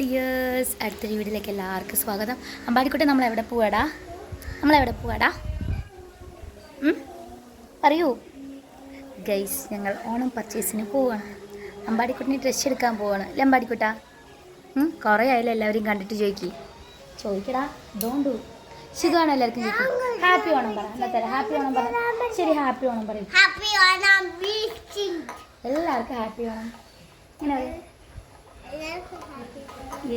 Dears അടുത്തൊരു വീട്ടിലേക്ക് എല്ലാവർക്കും സ്വാഗതം. അമ്പാടിക്കുട്ടി നമ്മൾ എവിടെ പോവാടാ? നമ്മൾ എവിടെ പോവാടാ? പറയൂ. ഗൈസ് ഞങ്ങൾ ഓണം പർച്ചേസിന് പോവാണ്. അമ്പാടിക്കുട്ടിന് ഡ്രസ്സ് എടുക്കാൻ പോവാണ്. അല്ലേ അമ്പാടിക്കുട്ടാ? കുറേ ആയാലും എല്ലാവരും കണ്ടിട്ട് ചോദിക്കി. ചോദിക്കടാ ഡോണ്ട് ഡു സുഖമാണ് എല്ലാവർക്കും ചോദിക്കും ഹാപ്പി ഓണം പറ. എന്നാ ഹാപ്പി ഓണം പറ. ശരി ഹാപ്പി ഓണം പറയും. എല്ലാവർക്കും ഹാപ്പി ഓണം. ഇങ്ങനെ പറയും.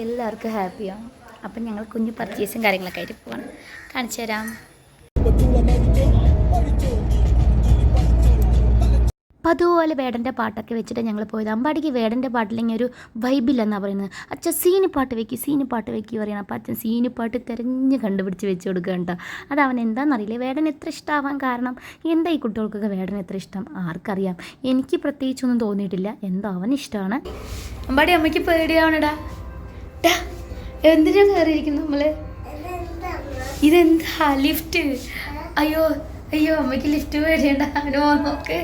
എല്ലാവർക്കും ഹാപ്പിയാണ് അപ്പം ഞങ്ങൾ കുഞ്ഞു പർച്ചേസും കാര്യങ്ങളൊക്കെ ആയിട്ട് പോവാണ്. കാണിച്ചു തരാം അപ്പം അതുപോലെ വേടന്റെ പാട്ടൊക്കെ വെച്ചിട്ട് ഞങ്ങൾ പോയത്. അമ്പാടിക്ക് വേടന്റെ പാട്ടില്ലെങ്കിൽ ഒരു വൈബില്ലെന്നാണ് പറയുന്നത്. അച്ഛൻ സീനി പാട്ട് വെക്കി സീനി പാട്ട് വെക്കി പറയണം അപ്പം അച്ഛൻ സീനി പാട്ട് തിരഞ്ഞ് കണ്ടുപിടിച്ച് വെച്ച് കൊടുക്കുക കേട്ടോ അത് അവൻ എന്താണെന്നറിയില്ല വേടൻ എത്ര ഇഷ്ടമാവാൻ കാരണം എന്താ ഈ കുട്ടികൾക്കൊക്കെ വേടൻ എത്ര ഇഷ്ടം? ആർക്കറിയാം. എനിക്ക് പ്രത്യേകിച്ചൊന്നും തോന്നിയിട്ടില്ല. എന്തോ അവൻ ഇഷ്ടമാണ് അമ്പാടി അമ്മയ്ക്ക് പേടിയാവണടാ. എന്തിനാ കയറിയിരിക്കുന്നു നമ്മൾ? ഇതെന്താ? ലിഫ്റ്റ്. അയ്യോ അയ്യോ അമ്മയ്ക്ക് ലിഫ്റ്റ് പേടിയണ്ട അവനോ നോക്ക്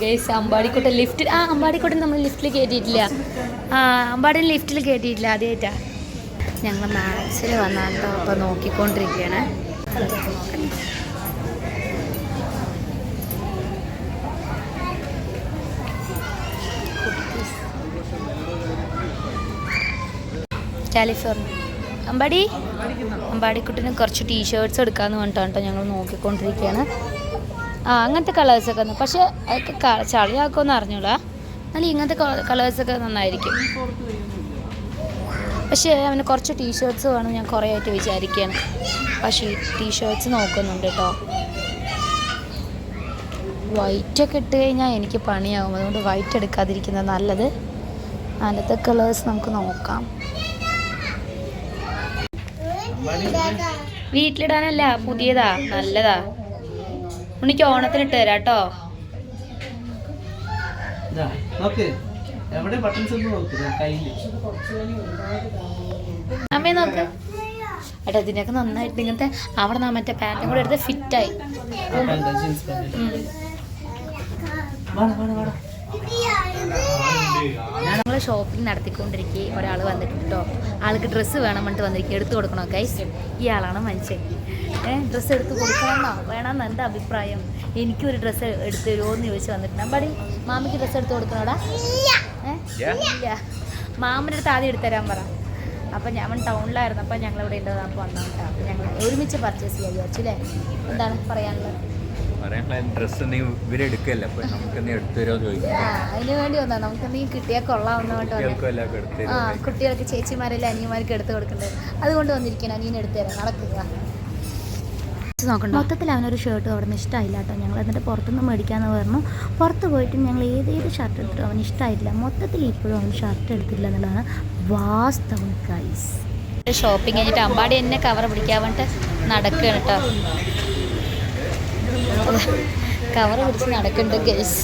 ഗൈസ് അമ്പാടിക്കോട്ടെ ലിഫ്റ്റ് ആ അമ്പാടിക്കോട്ടെ നമ്മൾ ലിഫ്റ്റിൽ കയറ്റിയിട്ടില്ല ആ അമ്പാടിന് ലിഫ്റ്റിൽ കയറ്റിയിട്ടില്ല ആദ്യമായിട്ടാ ഞങ്ങൾ മാച്ചിൽ വന്നാട്ടോ അപ്പൊ നോക്കിക്കൊണ്ടിരിക്കുകയാണ് കാലിഫോർണിയ. അമ്പാടി? അമ്പാടിക്കുട്ടിന് കുറച്ച് ടീഷർട്ട്സ് എടുക്കാമെന്ന് പറഞ്ഞിട്ടാണ് ഞങ്ങൾ നോക്കിക്കൊണ്ടിരിക്കുകയാണ് ആ അങ്ങനത്തെ കളേഴ്സൊക്കെ ഒന്ന്. പക്ഷേ അതൊക്കെ ചളിയാക്കുമെന്ന് അറിഞ്ഞൂടാ. എന്നാലും ഇങ്ങനത്തെ കളേഴ്സൊക്കെ നന്നായിരിക്കും. പക്ഷേ അവന് കുറച്ച് ടീഷർട്ട്സ് വേണം ഞാൻ കുറേ ആയിട്ട് വിചാരിക്കുകയാണ് പക്ഷേ ടീഷർട്ട്സ് നോക്കുന്നുണ്ട് കേട്ടോ വൈറ്റൊക്കെ ഇട്ട് കഴിഞ്ഞാൽ എനിക്ക് പണിയാകും അതുകൊണ്ട് വൈറ്റ് എടുക്കാതിരിക്കുന്നത് നല്ലത്. അതിന്റെ കളേഴ്സ് നമുക്ക് നോക്കാം. വീട്ടിലിടാനല്ല പുതിയതാ നല്ലതാ. ഉണ്ണിക്ക് ഓണത്തിന് ഇട്ട് തരാം കേട്ടോ. ഇതാ, നോക്ക്. ഏട്ടാ ഇതിനൊക്കെ നന്നായിട്ട് ഇങ്ങനത്തെ അവിടെ നിന്ന് മറ്റേ പാന്റും കൂടെ എടുത്ത് ഫിറ്റായി. ഷോപ്പിംഗ് നടത്തിക്കൊണ്ടിരിക്കുക ഒരാൾ വന്നിട്ടുണ്ട്? കേട്ടോ ആൾക്ക് ഡ്രസ്സ് വേണം പറഞ്ഞിട്ട് വന്നിരിക്കുക എടുത്തു കൊടുക്കണോ ഗൈസ് ഇയാളാണ് മനുഷ്യൻ? ഡ്രസ്സ് എടുത്ത് കൊടുക്കണമെന്നോ വേണമെന്ന് എന്റെ അഭിപ്രായം? എനിക്കൊരു ഡ്രസ്സ് എടുത്ത് തരുമോ എന്ന് ചോദിച്ച് വന്നിട്ടുണ്ട്. അമ്പാടി മാമിക്ക് ഡ്രസ്സ് എടുത്ത് കൊടുക്കണോടാ? ഇല്ല. മാമന്റെ അടുത്ത് ആദ്യം എടുത്തു തരാൻ പറ. അപ്പം ഞാൻ ടൗണിലായിരുന്നു. അപ്പം ഞങ്ങൾ ഇവിടെ അപ്പോൾ ഞങ്ങൾ ഒരുമിച്ച് പർച്ചേസ് ചെയ്യാൻ വിചാരിച്ചു അല്ലേ? എന്താണ് പറയാനുള്ളത്? പറയാൻ ഡ്രസ്സ് നീ ഇവരെടുക്കല്ല അപ്പൊ നമുക്ക് നീ അതിന് വേണ്ടി വന്നാ നമുക്ക് നീ ആ കുട്ടികൾക്ക് ചേച്ചിമാരെല്ലാം അനിയന്മാർക്ക് എടുത്തു കൊടുക്കണ്ടത്. അതുകൊണ്ട് വന്നിരിക്കണം അനിയൻ എടുത്തു തരാം. നടക്കുക നോക്കണ്ട. മൊത്തത്തിൽ അവനൊരു ഷർട്ട് അവിടെ നിന്ന് ഇഷ്ടമായില്ല കേട്ടോ. ഞങ്ങൾ എന്നിട്ട് പുറത്തുനിന്ന് മേടിക്കാമെന്ന് പറഞ്ഞു. പുറത്ത് പോയിട്ട് ഞങ്ങൾ ഏതേത് ഷർട്ട് എടുത്തിട്ട് അവന് ഇഷ്ടമായില്ല മൊത്തത്തിൽ ഇപ്പോഴും അവൻ ഷർട്ട് എടുത്തില്ല എന്നുള്ളതാണ് വാസ്തവം കൈസ് ഷോപ്പിംഗ് കഴിഞ്ഞിട്ട് അമ്പാടി എന്നെ കവർ പിടിക്കാൻ വേണ്ടിട്ട് നടക്കുകയാണ് കേട്ടോ. കവർ പിടിച്ച് നടക്കുന്നുണ്ട് ഗൈസ്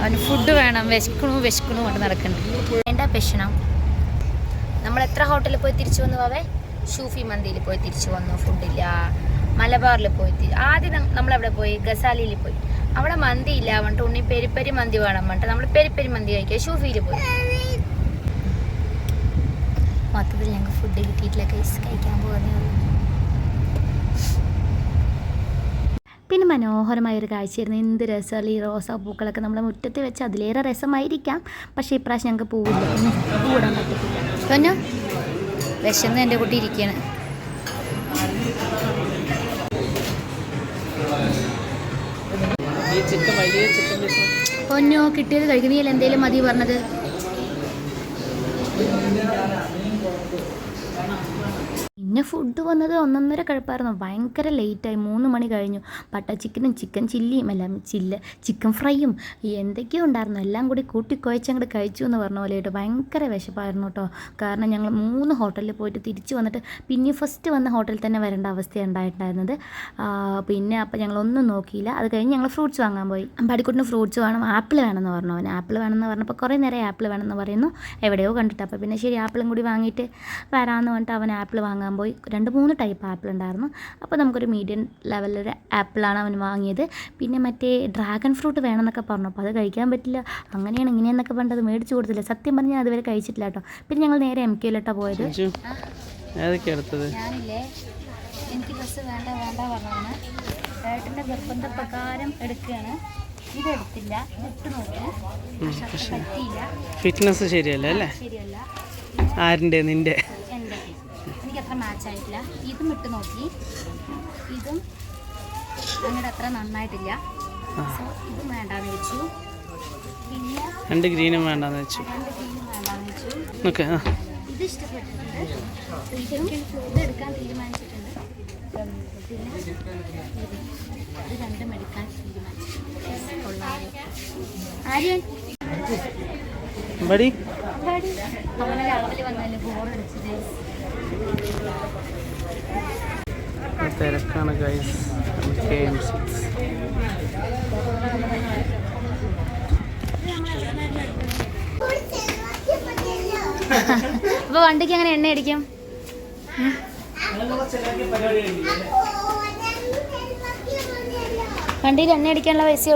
അവന് ഫുഡ് വേണം വിശക്കണു വിശക്കണു കൊണ്ട് നടക്കുന്നുണ്ട് വേണ്ട പെഷണം നമ്മൾ എത്ര ഹോട്ടലിൽ പോയി തിരിച്ചു വന്നു പോവേ ഷൂഫി മന്തിയിൽ പോയി തിരിച്ചു വന്നു ഫുഡില്ല മലബാറിൽ പോയി ആദ്യം നമ്മളവിടെ പോയി? ഗസാലിയിൽ പോയി. അവിടെ മന്തി ഇല്ല പറഞ്ഞിട്ട് ഉണ്ണി പെരിപ്പരി മന്തി വേണം പറഞ്ഞിട്ട് നമ്മൾ പെരിപ്പരി മന്തി കഴിക്കുക. ഷൂഫിയിൽ പോയി. മൊത്തത്തിൽ ഞങ്ങൾക്ക് ഫുഡ് കിട്ടിയിട്ടില്ല കഴിക്കാൻ പോകുന്നേ ഉള്ളൂ. പിന്നെ മനോഹരമായൊരു കാഴ്ചയായിരുന്നു. എന്ത് രസമല്ല? ഈ റോസാ പൂക്കളൊക്കെ നമ്മുടെ മുറ്റത്ത് വെച്ച് അതിലേറെ രസമായിരിക്കാം. പക്ഷേ ഇപ്രാവശ്യം ഞങ്ങൾക്ക് പൂവില്ല. പിന്നെ? വിശന്ന് എന്റെ കുട്ടി ഇരിക്കുകയാണ് പൊന്നോ കിട്ടിയത് കഴിക്കുന്നതിൽ എന്തേലും മതി പറഞ്ഞത്. പിന്നെ ഫുഡ് വന്നത് ഒന്നൊന്നര കഴിപ്പായിരുന്നു. ഭയങ്കര ലേറ്റായി മൂന്ന് മണി കഴിഞ്ഞു. പട്ട ചിക്കനും ചിക്കൻ ചില്ലിയും എല്ലാം ചില്ല ചിക്കൻ ഫ്രൈയും എന്തൊക്കെയോ ഉണ്ടായിരുന്നു. എല്ലാം കൂടി കൂട്ടിക്കുഴച്ചങ്ങോട്ട് കഴിച്ചു എന്ന് പറഞ്ഞ പോലെ കേട്ടോ ഭയങ്കര വിശപ്പായിരുന്നു കേട്ടോ കാരണം ഞങ്ങൾ മൂന്ന് ഹോട്ടലിൽ പോയിട്ട് തിരിച്ചു വന്നിട്ട് പിന്നെ ഫസ്റ്റ് വന്ന ഹോട്ടലിൽ തന്നെ വരേണ്ട അവസ്ഥയാണ് ഉണ്ടായിട്ടുണ്ടായിരുന്നത്. പിന്നെ അപ്പോൾ ഞങ്ങളൊന്നും നോക്കിയില്ല. അത് കഴിഞ്ഞ് ഞങ്ങൾ ഫ്രൂട്ട്സ് വാങ്ങാൻ പോയി. പടിക്കുട്ടിന് ഫ്രൂട്ട്സ് വേണം ആപ്പിൾ വേണമെന്ന് പറഞ്ഞു. അവൻ ആപ്പിൾ വേണമെന്ന് പറഞ്ഞപ്പോൾ കുറേ നേരം ആപ്പിൾ വേണമെന്ന് പറയുന്നു. എവിടെയോ കണ്ടിട്ട്. അപ്പോൾ പിന്നെ ശരി ആപ്പിളും കൂടി വാങ്ങിയിട്ട് വരാമെന്ന് പറഞ്ഞിട്ട് അവൻ ആപ്പിൾ വാങ്ങാൻ പോയി. രണ്ട് മൂന്ന് ടൈപ്പ് ആപ്പിൾ ഉണ്ടായിരുന്നു. അപ്പോൾ നമുക്കൊരു മീഡിയം ലെവലിലൊരു ആപ്പിളാണ് അവൻ വാങ്ങിയത്. പിന്നെ മറ്റേ ഡ്രാഗൺ ഫ്രൂട്ട് വേണമെന്നൊക്കെ പറഞ്ഞു അപ്പോൾ അത് കഴിക്കാൻ പറ്റില്ല. അങ്ങനെയാണ് ഇങ്ങനെയെന്നൊക്കെ പറഞ്ഞത് മേടിച്ചു കൊടുത്തില്ല. സത്യം പറഞ്ഞ് ഞാൻ അതുവരെ കഴിച്ചിട്ടില്ല കേട്ടോ. പിന്നെ ഞങ്ങൾ നേരെ എം കെയിലോട്ടാണ് പോയത്. ഞാനില്ലേ എനിക്ക് ഡ്രസ്സ് വേണ്ട വേണ്ട പറഞ്ഞാണ് ഏട്ടന്റെ നിർബന്ധപ്രകാരം എടുക്കുകയാണ്. ഇതെടുത്തില്ല നോക്കി. പറ്റിയില്ല. ഫിറ്റ്നസ് ശരിയല്ല അല്ലേ? ശരിയല്ല. ആരിന്റെ നിന്റെ എന്റെ എനിക്ക് അത്ര മാച്ച് ആയിട്ടില്ല ഇതും ഇട്ട് നോക്കി. ഇതും അങ്ങോട്ട് അത്ര നന്നായിട്ടില്ല. സോ ഇതും വേണ്ടാന്ന് വെച്ചു. പിന്നെ രണ്ട് ഗ്രീനും വേണ്ടെന്ന് വെച്ചു. രണ്ട് ഗ്രീനും വേണ്ടാന്ന് വെച്ചു. ഓക്കെ ഇത് ഇഷ്ടപ്പെട്ടിട്ടുണ്ട്. ഇതും ഇത് എടുക്കാൻ തീരുമാനിച്ചിട്ടുണ്ട്. പിന്നെ ഇത് രണ്ടും എടുക്കാൻ തീരുമാനിച്ചിട്ടുണ്ട്. ആര്യൻ അവനെ രാവിലെ വന്നല്ലേ ബോറടിച്ചത് തിരക്കാണ് ഗൈസ് കെ എം സിക്സ് അപ്പൊ വണ്ടിക്ക് അങ്ങനെ എണ്ണ അടിക്കും? വണ്ടിയിൽ എണ്ണ അടിക്കാനുള്ള പൈസ